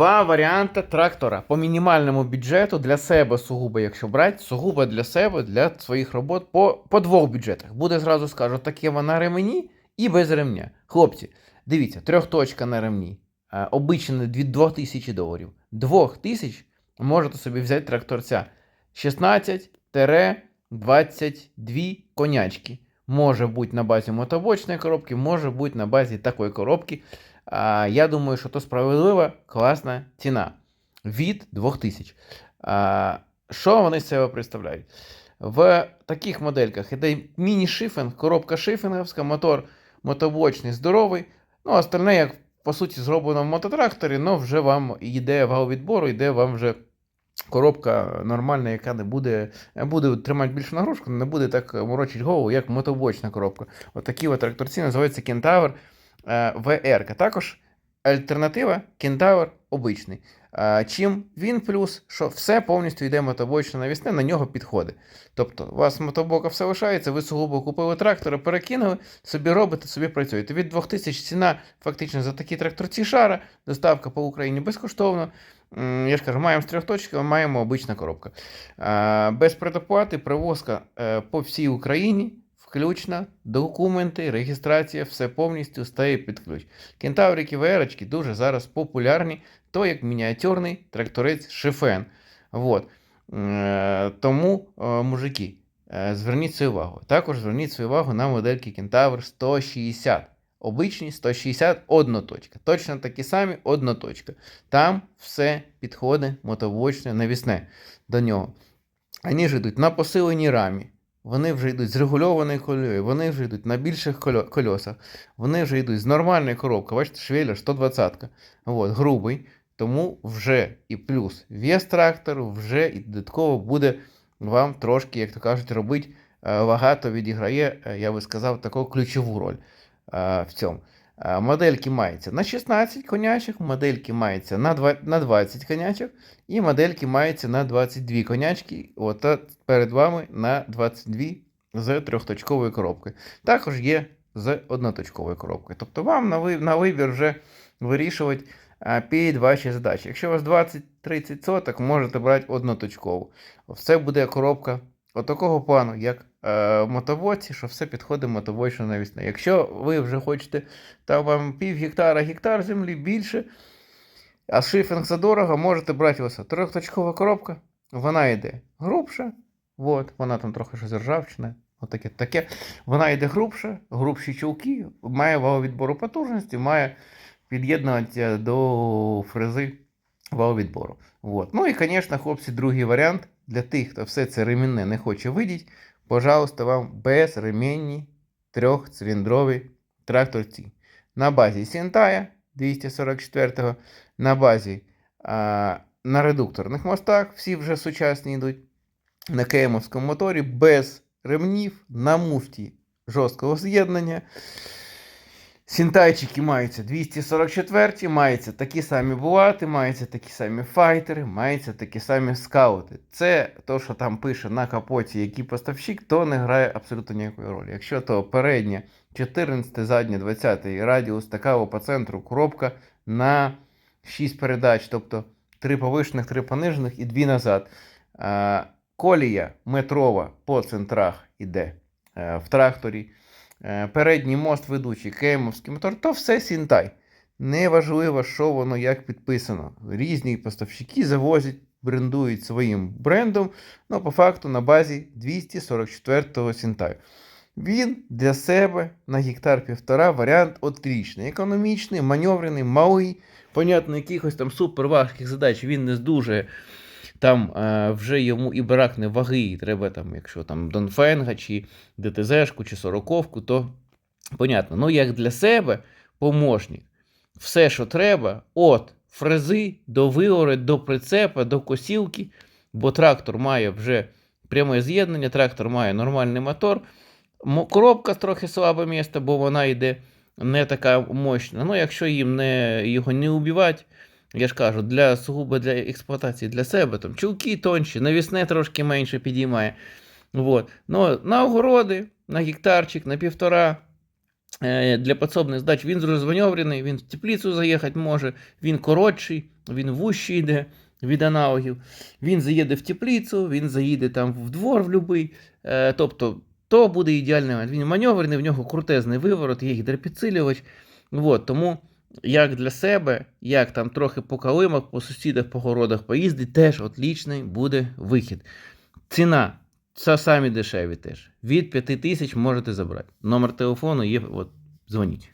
Два варіанти трактора по мінімальному бюджету для себе сугубо, якщо брати, сугубо для себе, для своїх робот по, по двох бюджетах. Буде зразу скажу, таке вона ремені і без ремня. Хлопці, дивіться, трьохточка на ремні. Е, Обичний від 2000 доларів. 2000 можете собі взяти тракторця 16-22 конячки. Може бути на базі мотобочної коробки, може бути на базі такої коробки. Я думаю, що то справедлива, класна ціна від 2000. А, що вони з себе представляють? В таких модельках іде міні-шифінг, коробка шифінговська, мотор мотобочний, здоровий. Ну, остальне, як по суті, зроблено в мототракторі, але вже вам йде вал відбору, йде вам вже коробка нормальна, яка не буде, буде тримати більшу нагрузку, не буде так морочити голову, як мотобочна коробка. Отакі от тракторці називаються Кентавр е, VR. Також альтернатива Кентавр обичний. Е, Чим він плюс, що все повністю йде мотобочне навісне, на нього підходить. Тобто, у вас мотобока все лишається, ви сугубо купили трактора, перекинули, собі робите, собі працюєте. Від 2000 ціна фактично за такі тракторці шара, доставка по Україні безкоштовно. Я ж кажу, маємо з трьох точок, маємо обична коробка. Е, Без предоплати привозка е, по всій Україні. Включно, документи, реєстрація, все повністю стає під ключ. Кентаврики VR дуже зараз популярні, то як мініатюрний тракторець Шифен. Вот. Е, Тому, е, мужики, е, зверніть свою увагу. Також зверніть свою увагу на модельки Кентавр 160. Обичні 160 одноточка. Точно такі самі одноточка. Там все підходить мотовочне навісне до нього. Вони ж йдуть на посиленій рамі. Вони вже йдуть з регульованою колею, вони вже йдуть на більших кольо- кольосах, вони вже йдуть з нормальної коробки. Бачите, швелер 120 От, грубий. Тому вже і плюс вес трактору, вже і додатково буде вам трошки, як то кажуть, робити вага, багато відіграє, е, я би сказав, таку ключову роль е, в цьому. Модельки маються на 16 конячок, модельки маються на 20 конячок, і модельки маються на 22 конячки. От перед вами на 22 з трьохточковою коробкою. Також є з одноточковою коробкою. Тобто вам на вибір вже вирішувати під ваші задачі. Якщо у вас 20-30 соток, можете брати одноточкову. Це буде коробка отакого плану, як е, в мотоводці, що все підходить мотовочно навісне. Якщо ви вже хочете там вам пів гектара, гектар землі більше, а шифінг задорого, можете брати ось трьохточкова коробка. Вона йде грубша, от, вона там трохи щось ржавчина. Отаке таке. Вона йде грубша, грубші чулки, має вал відбору потужності, має під'єднуватися до фрези вал відбору. От. Ну і, звісно, хлопці, другий варіант для тих, хто все це ремінне не хоче видіти, пожалуйста, вам безременні трьохциліндрові тракторці. На базі Сінтая 244-го, на базі а, на редукторних мостах, всі вже сучасні йдуть, на кемовському моторі без ремнів, на муфті жорсткого з'єднання. Сінтайчики маються 244, маються такі самі булати, маються такі самі файтери, маються такі самі скаути. Це то, що там пише на капоті, який поставщик, то не грає абсолютно ніякої ролі. Якщо то переднє 14, заднє 20 радіус такого по центру коробка на 6 передач, тобто 3 повишених, 3 понижених і 2 назад. Колія метрова по центрах іде е, в тракторі. Е, передній мост ведучий, кемовський мотор, то все Сінтай. Неважливо, що воно як підписано. Різні поставщики завозять, брендують своїм брендом, ну, по факту на базі 244-го Сінтаю. Він для себе на гектар півтора варіант отлічний. Економічний, маневрений, малий. Понятно, якихось там суперважких задач він не здужує. Там е, вже йому і бракне ваги, і треба там, якщо там Донфенга, чи ДТЗшку, чи сороковку, то понятно. Ну, як для себе помощник, все, що треба, от фрези до вигори, до прицепа, до косілки, бо трактор має вже пряме з'єднання, трактор має нормальний мотор. Коробка трохи слабе місце, бо вона йде не така мощна. Ну, якщо їм не, його не убивати, я ж кажу, для сугубо для експлуатації для себе, там чулки тонші, навісне трошки менше підіймає. Вот. Ну, на огороди, на гектарчик, на півтора. е, Для підсобних здач він зрозваньоврений, він в теплицю заїхати може, він коротший, він вужче йде від аналогів. Він заїде в теплицю, він заїде там в двор в любий. Е, тобто, то буде ідеальний. Він маневрений, в нього крутезний виворот, є гідропідсилювач. Вот, тому як для себе, як там трохи по калимах, по сусідах, по городах поїздить, теж отлічний буде вихід. Ціна це самі дешеві теж. Від 5 тисяч можете забрати. Номер телефону є, от, дзвоніть.